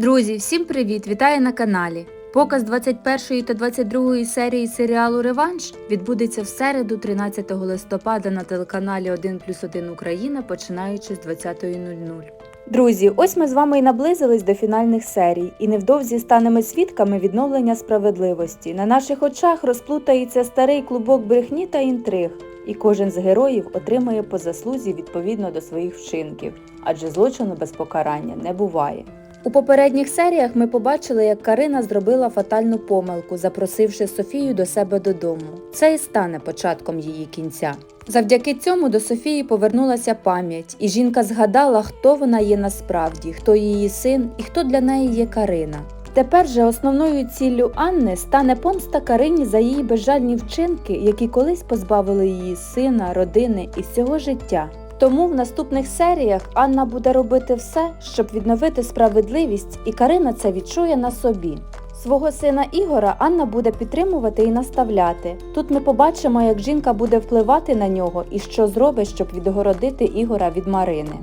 Друзі, всім привіт! Вітаю на каналі. Показ 21 та 22 серії серіалу Реванш відбудеться в середу, 13 листопада на телеканалі 1 плюс 1 Україна, починаючи з 20.00. Друзі, ось ми з вами і наблизились до фінальних серій, і невдовзі станемо свідками відновлення справедливості. На наших очах розплутається старий клубок брехні та інтриг, і кожен з героїв отримає по заслузі відповідно до своїх вчинків, адже злочину без покарання не буває. У попередніх серіях ми побачили, як Карина зробила фатальну помилку, запросивши Софію до себе додому. Це і стане початком її кінця. Завдяки цьому до Софії повернулася пам'ять, і жінка згадала, хто вона є насправді, хто її син і хто для неї є Карина. Тепер же основною ціллю Анни стане помста Карині за її безжальні вчинки, які колись позбавили її сина, родини і всього життя. Тому в наступних серіях Анна буде робити все, щоб відновити справедливість, і Карина це відчує на собі. Свого сина Ігора Анна буде підтримувати і наставляти. Тут ми побачимо, як жінка буде впливати на нього і що зробить, щоб відгородити Ігора від Марини.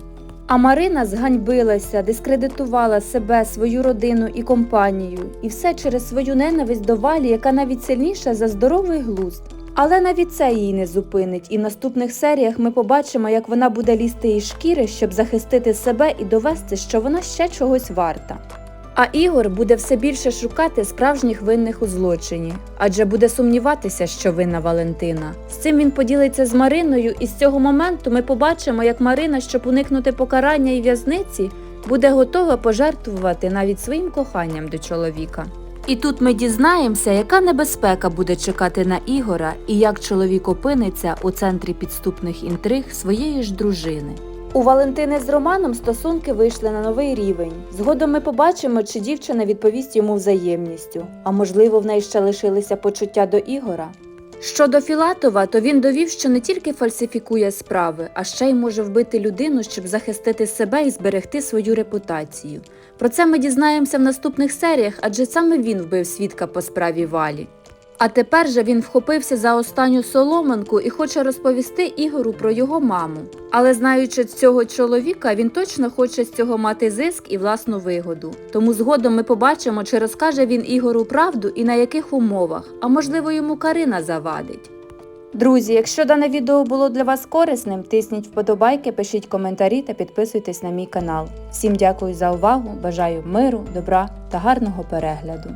А Марина зганьбилася, дискредитувала себе, свою родину і компанію, і все через свою ненависть до валі, яка навіть сильніша за здоровий глузд. Але навіть це її не зупинить, і в наступних серіях ми побачимо, як вона буде лізти із шкіри, щоб захистити себе і довести, що вона ще чогось варта. А Ігор буде все більше шукати справжніх винних у злочині, адже буде сумніватися, що винна Валентина. З цим він поділиться з Мариною, і з цього моменту ми побачимо, як Марина, щоб уникнути покарання і в'язниці, буде готова пожертвувати навіть своїм коханням до чоловіка. І тут ми дізнаємося, яка небезпека буде чекати на Ігора і як чоловік опиниться у центрі підступних інтриг своєї ж дружини. У Валентини з Романом стосунки вийшли на новий рівень. Згодом ми побачимо, чи дівчина відповість йому взаємністю, а можливо, в неї ще лишилися почуття до Ігора. Щодо Філатова, то він довів, що не тільки фальсифікує справи, а ще й може вбити людину, щоб захистити себе і зберегти свою репутацію. Про це ми дізнаємося в наступних серіях, адже саме він вбив свідка по справі Валі. А тепер же він вхопився за останню соломинку і хоче розповісти Ігору про його маму. Але знаючи цього чоловіка, він точно хоче з цього мати зиск і власну вигоду. Тому згодом ми побачимо, чи розкаже він Ігору правду і на яких умовах, а можливо йому Карина завадить. Друзі, якщо дане відео було для вас корисним, тисніть вподобайки, пишіть коментарі та підписуйтесь на мій канал. Всім дякую за увагу, бажаю миру, добра та гарного перегляду.